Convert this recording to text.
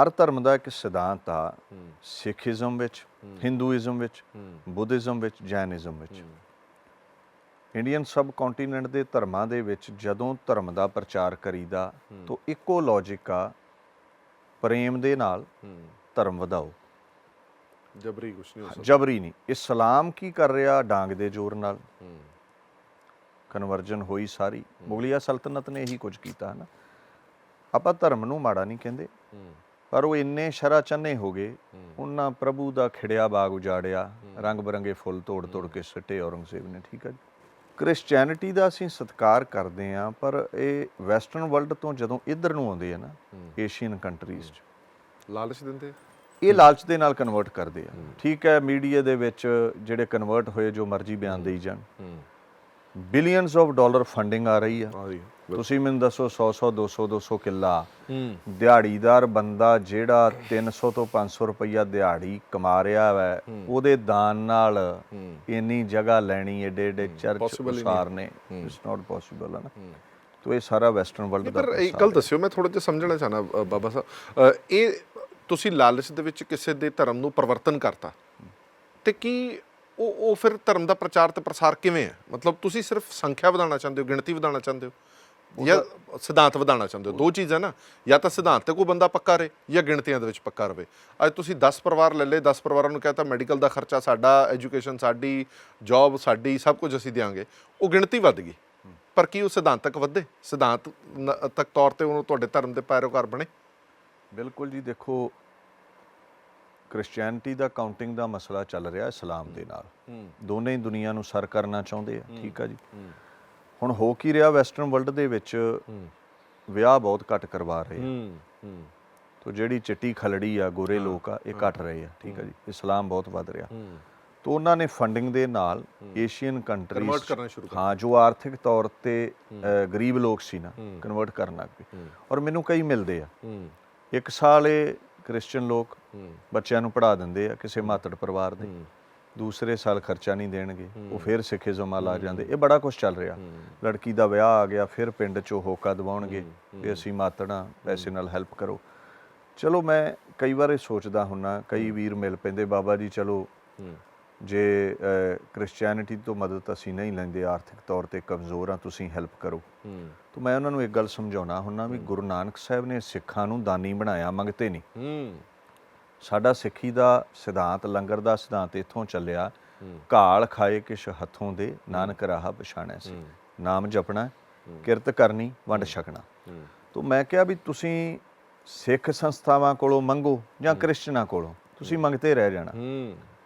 ਹਰ ਧਰਮ ਦਾ ਇੱਕ ਸਿਧਾਂਤ ਆ ਸਿੱਖੀਜ਼ਮ ਵਿੱਚ ਹਿੰਦੂਇਜ਼ਮ ਵਿੱਚ ਬੁੱਧਿਜ਼ਮ ਵਿੱਚ ਜੈਨਿਜ਼ਮ ਵਿੱਚ। ਇੰਡੀਅਨ ਸਬ ਕੰਟੀਨੈਂਟ ਦੇ ਧਰਮਾਂ ਦੇ ਵਿੱਚ ਜਦੋਂ ਧਰਮ ਦਾ ਪ੍ਰਚਾਰ ਕਰੀਦਾ ਤਾਂ ਇੱਕੋ ਲੌਜੀਕ ਆ ਪ੍ਰੇਮ ਦੇ ਨਾਲ ਧਰਮ ਵਧਾਓ। ਜਬਰੀ ਕੁਛ ਨਹੀਂ ਹੋ ਸਕਦਾ। ਜਬਰੀ ਨਹੀਂ। ਇਸਲਾਮ ਕੀ ਕਰ ਰਿਹਾ ਡਾਂਗ ਦੇ ਜ਼ੋਰ ਨਾਲ? ਕਨਵਰਜਨ ਹੋਈ ਸਾਰੀ। ਮੁਗਲਿਆ ਸਲਤਨਤ ਨੇ ਇਹੀ ਕੁਝ ਕੀਤਾ ਨਾ ਆਪਾਂ ਧਰਮ ਨੂੰ ਮਾੜਾ ਨਹੀਂ ਕਹਿੰਦੇ। ਪਰ ਉਹ ਇੰਨੇ ਸ਼ਰਾ ਚੰਨੇ ਹੋ ਗਏ ਉਹਨਾਂ ਪ੍ਰਭੂ ਦਾ ਖਿੜਿਆ ਬਾਗ ਉਜਾੜਿਆ ਰੰਗ ਬਰੰਗੇ ਫੁੱਲ ਤੋੜ ਤੋੜ ਕੇ ਸਿੱਟੇ ਔਰੰਗਜ਼ੇਬ ਨੇ ਠੀਕ ਹੈ ਕ੍ਰਿਸਚੀਅਨਿਟੀ ਦਾ ਅਸੀਂ ਸਤਿਕਾਰ ਕਰਦੇ ਆ ਪਰ ਇਹ ਵੈਸਟਰਨ ਵਰਲਡ ਤੋਂ ਜਦੋਂ ਇੱਧਰ ਨੂੰ ਆਉਂਦੇ ਆ ਨਾ ਏਸ਼ੀਅਨ ਕੰਟਰੀਜ਼ 'ਚ। ਲਾਲਚ ਦਿੰਦੇ ਇਹ ਲਾਲਚ ਦੇ ਨਾਲ ਕਨਵਰਟ ਕਰਦੇ ਆ। ਠੀਕ ਹੈ ਮੀਡੀਆ ਦੇ ਵਿੱਚ ਜਿਹੜੇ ਕਨਵਰਟ ਹੋਏ ਜੋ ਮਰਜ਼ੀ ਬਿਆਨ ਦੇਈ ਜਾਣ। ਬਿਲੀਅਨਸ ਆਫ ਡਾਲਰ ਫੰਡਿੰਗ ਆ ਰਹੀ ਆ। ਤੁਸੀਂ ਮੈਨੂੰ ਦੱਸੋ 100 100 200 200 ਕਿੱਲਾ। ਹੂੰ। ਦਿਹਾੜੀਦਾਰ ਬੰਦਾ ਜਿਹੜਾ 300 ਤੋਂ 500 ਰੁਪਈਆ ਦਿਹਾੜੀ ਕਮਾ ਰਿਹਾ ਵੈ ਉਹਦੇ ਦਾਨ ਨਾਲ ਇੰਨੀ ਜਗ੍ਹਾ ਲੈਣੀ ਏਡੇ ਏਡੇ ਚਰਚ ਹੀ। ਉਸਾਰ ਨੇ ਇਟਸ ਨਾਟ ਪੋਸੀਬਲ ਹੈ ਨਾ? ਤੋ ਇਹ ਸਾਰਾ ਵੈਸਟਰਨ ਵਰਲਡ ਦਾ ਪਰ ਗੱਲ ਦੱਸਿਓ ਮੈਂ ਥੋੜਾ ਜਿਹਾ ਸਮਝਣਾ ਚਾਹਨਾ ਬਾਬਾ ਸਾਹਿਬ। ਇਹ ਤੁਸੀਂ ਲਾਲਚ ਦੇ ਵਿੱਚ ਕਿਸੇ ਦੇ ਧਰਮ ਨੂੰ ਪਰਿਵਰਤਨ ਕਰਤਾ। ਤੇ ਕੀ ਉਹ ਉਹ ਫਿਰ ਧਰਮ ਦਾ ਪ੍ਰਚਾਰ ਤੇ ਪ੍ਰਸਾਰ ਕਿਵੇਂ ਹੈ? ਮਤਲਬ ਤੁਸੀਂ ਸਿਰਫ ਸੰਖਿਆ ਵਧਾਉਣਾ ਚਾਹੁੰਦੇ ਹੋ ਗਿਣਤੀ ਵਧਾਉਣਾ ਚਾਹੁੰਦੇ ਹੋ? ਜਾਂ ਸਿਧਾਂਤ ਵਧਾਉਣਾ ਚਾਹੁੰਦੇ ਹੋ? ਦੋ ਚੀਜ਼ਾਂ ਨਾ ਜਾਂ ਤਾਂ ਸਿਧਾਂਤ ਤੇ ਕੋਈ ਬੰਦਾ ਪੱਕਾ ਰਹੇ ਜਾਂ ਗਿਣਤੀਆਂ ਦੇ ਵਿੱਚ ਪੱਕਾ ਰਵੇ ਅੱਜ ਤੁਸੀਂ 10 ਪਰਿਵਾਰ ਲੈ ਲਏ 10 ਪਰਿਵਾਰਾਂ ਨੂੰ ਕਹਤਾ ਮੈਡੀਕਲ ਦਾ ਖਰਚਾ ਸਾਡਾ ਐਜੂਕੇਸ਼ਨ ਸਾਡੀ ਜੌਬ ਸਾਡੀ ਸਭ ਕੁਝ ਅਸੀਂ ਦਿਆਂਗੇ। ਉਹ ਗਿਣਤੀ ਵੱਧ ਗਈ। ਪਰ ਕੀ ਉਹ ਸਿਧਾਂਤਕ ਵਧੇ? ਸਿਧਾਂਤ ਤੱਕ ਤੌਰ ਤੇ ਉਹ ਤੁਹਾਡੇ ਧਰਮ ਦੇ ਪੈਰੋਕਾਰ ਬਣੇ? ਬਿਲਕੁਲ ਜੀ ਦੇਖੋ ਕ੍ਰਿਸਚੀਅਨਿਟੀ ਦਾ ਕਾਊਂਟਿੰਗ ਦਾ ਮਸਲਾ ਚੱਲ ਰਿਹਾ ਇਸਲਾਮ ਦੇ ਨਾਲ। ਦੋਨੇ ਹੀ ਦੁਨੀਆ ਨੂੰ ਸਰ ਕਰਨਾ ਚਾਹੁੰਦੇ ਆ ਠੀਕ ਆ ਜੀ? ਹੁਣ ਹੋ ਕੀ ਰਿਹਾ ਵੈਸਟਰਨ ਵਰਲਡ ਦੇ ਵਿੱਚ? ਵਿਆਹ ਬਹੁਤ ਘੱਟ ਕਰਵਾ ਰਹੇ ਆ। ਹੂੰ ਹੂੰ ਤੋ ਜਿਹੜੀ ਚਿੱਟੀ ਖਲੜੀ ਆ ਗੋਰੇ ਲੋਕ ਆ ਇਹ ਘਟ ਰਹੇ ਆ ਠੀਕ ਆ ਜੀ? ਇਸਲਾਮ ਬਹੁਤ ਵੱਧ ਰਿਹਾ। ਹੂੰ। ਤੋ ਉਹਨਾਂ ਨੇ ਫੰਡਿੰਗ ਦੇ ਨਾਲ ਏਸ਼ੀਅਨ ਕੰਟਰੀਜ਼ Convert ਕਰਨਾ ਸ਼ੁਰੂ ਹਾਂ ਜੋ ਆਰਥਿਕ ਤੌਰ ਤੇ ਗਰੀਬ ਲੋਕ ਸੀ ਨਾ ਕਨਵਰਟ ਕਰਨ ਲੱਗ ਪਏ। ਔਰ ਮੈਨੂੰ ਕਈ ਮਿਲਦੇ ਆ। ਹੂੰ। ਇੱਕ ਸਾਲ ਇਹ ਕ੍ਰਿਸਚੀਅਨ ਲੋਕ ਬੱਚਿਆਂ ਨੂੰ ਪੜ੍ਹਾ ਦਿੰਦੇ ਆ ਕਿਸੇ ਮਾਤੜ ਪਰਿਵਾਰ ਦੇ। ਦੂਸਰੇ ਸਾਲ ਖਰਚਾ ਨਹੀਂ ਦੇਣਗੇ ਉਹ ਫਿਰ ਸਿੱਖੀਜ਼ਮ ਆ ਲਾ ਜਾਂਦੇ। ਇਹ ਬੜਾ ਕੁਝ ਚੱਲ ਰਿਹਾ। ਲੜਕੀ ਦਾ ਵਿਆਹ ਆ ਗਿਆ ਫਿਰ ਪਿੰਡ 'ਚੋਂ ਹੋਕਾ ਦਵਾਉਣਗੇ ਵੀ ਅਸੀਂ ਮਾਤੜਾਂ ਪੈਸੇ ਨਾਲ ਹੈਲਪ ਕਰੋ। ਚਲੋ ਮੈਂ ਕਈ ਵਾਰ ਇਹ ਸੋਚਦਾ ਹੁੰਨਾ ਕਈ ਵੀਰ ਮਿਲ ਪੈਂਦੇ ਬਾਬਾ ਜੀ ਚਲੋ ਜੇ ਕ੍ਰਿਸਚੀਅਨਿਟੀ ਤੋਂ ਮਦਦ ਅਸੀਂ ਨਹੀਂ ਲੈਂਦੇ ਆਰਥਿਕ ਤੌਰ ਤੇ ਕਮਜ਼ੋਰ ਆ ਤੁਸੀਂ ਹੈਲਪ ਕਰੋ। ਹੂੰ। ਤਾਂ ਮੈਂ ਉਹਨਾਂ ਨੂੰ ਇੱਕ ਗੱਲ ਸਮਝਾਉਣਾ ਹੁੰਨਾ ਵੀ ਗੁਰੂ ਨਾਨਕ ਸਾਹਿਬ ਨੇ ਸਿੱਖਾਂ ਨੂੰ ਦਾਨੀ ਬਣਾਇਆ ਮੰਗਤੇ ਨਹੀਂ। ਹੂੰ। ਸਾਡਾ ਸਿੱਖੀ ਦਾ ਸਿਧਾਂਤ ਲੰਗਰ ਦਾ ਸਿਧਾਂਤ ਇੱਥੋਂ ਚੱਲਿਆ। ਘਾਲ ਖਾਏ ਕਿਛ ਹੱਥੋਂ ਦੇ ਨਾਨਕ ਰਾਹ ਪਛਾਣੈ ਸੀ। ਨਾਮ ਜਪਣਾ ਕਿਰਤ ਕਰਨੀ ਵੰਡ ਛਕਣਾ। ਤੋਂ ਮੈਂ ਕਿਹਾ ਵੀ ਤੁਸੀਂ ਸਿੱਖ ਸੰਸਥਾਵਾਂ ਕੋਲੋਂ ਮੰਗੋ ਜਾਂ ਕ੍ਰਿਸਚਨਾਂ ਕੋਲੋਂ ਤੁਸੀਂ ਮੰਗਤੇ ਰਹਿ ਜਾਣਾ। ਹੂੰ।